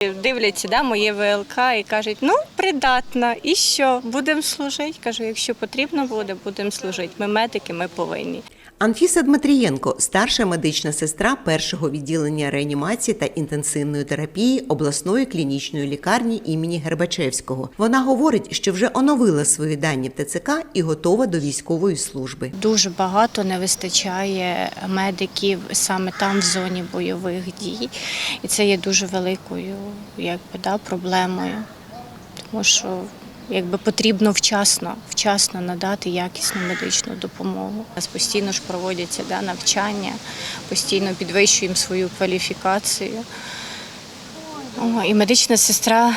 Дивляться да, моє ВЛК і кажуть, ну придатна, і що, будемо служити. Кажу, якщо потрібно буде, будемо служити. Ми медики, ми повинні. Анфіса Дмитрієнко, старша медична сестра першого відділення реанімації та інтенсивної терапії обласної клінічної лікарні імені Гербачевського. Вона говорить, що вже оновила свої дані в ТЦК і готова до військової служби. Дуже багато не вистачає медиків саме там в зоні бойових дій, і це є дуже великою якби, да, проблемою, тому що якби потрібно вчасно, вчасно надати якісну медичну допомогу. У нас постійно ж проводяться да, навчання, постійно підвищуємо свою кваліфікацію. О, і медична сестра,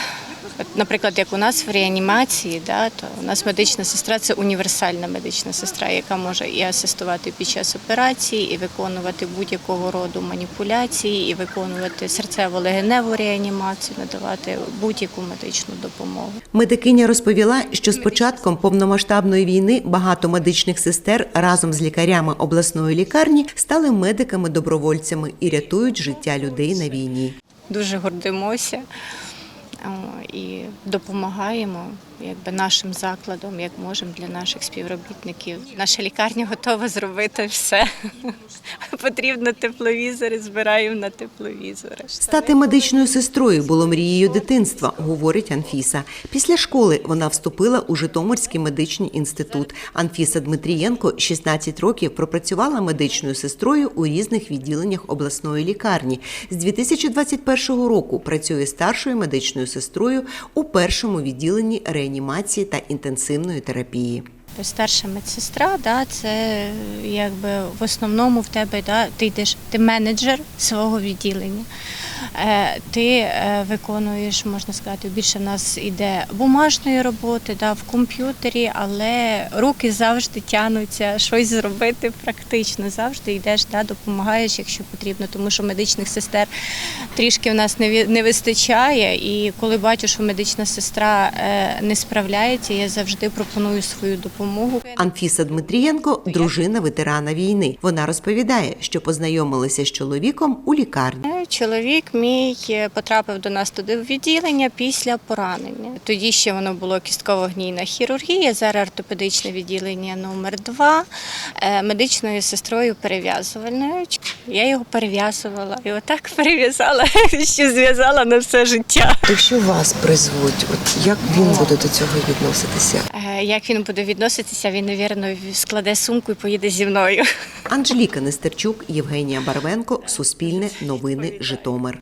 наприклад, як у нас в реанімації, да, то у нас медична сестра це універсальна медична сестра, яка може і асистувати під час операції, і виконувати будь-якого роду маніпуляції, і виконувати серцево-легеневу реанімацію, надавати будь-яку медичну допомогу. Медикиня розповіла, що з початком повномасштабної війни багато медичних сестер разом з лікарями обласної лікарні стали медиками-добровольцями і рятують життя людей на війні. Дуже гордимося і допомагаємо якби, нашим закладом, як можемо для наших співробітників. Наша лікарня готова зробити все. Потрібно тепловізори, збираємо на тепловізори. Стати медичною сестрою було мрією дитинства, говорить Анфіса. Після школи вона вступила у Житомирський медичний інститут. Анфіса Дмитрієнко 16 років пропрацювала медичною сестрою у різних відділеннях обласної лікарні. З 2021 року працює старшою медичною сестрою у першому відділенні реанімації та інтенсивної терапії. Старша медсестра, да, це якби в основному в тебе да, ти йдеш, ти менеджер свого відділення. Е, Ти е, виконуєш, можна сказати, більше в нас іде бумажної роботи да, в комп'ютері, але руки завжди тянуться щось зробити практично. Завжди йдеш, да, допомагаєш, якщо потрібно, тому що медичних сестер трішки в нас не не вистачає. І коли бачу, що медична сестра е, не справляється, я завжди пропоную свою допомогу. Анфіса Дмитрієнко дружина ветерана війни. Вона розповідає, що познайомилася з чоловіком у лікарні. Е, Чоловік мій е, потрапив до нас туди в відділення після поранення. Тоді ще воно було кістково-гнійна хірургія, зараз ортопедичне відділення номер 2 медичною сестрою перев'язувальною. Я його перев'язувала і отак перев'язала, що зв'язала на все життя. Якщо вас призвуть, от як він буде до цього відноситися? Е, Як він буде відноситися, він, навірно, складе сумку і поїде зі мною. Анжеліка Нестерчук, Євгенія Барвенко, Суспільне, Новини, Житомир.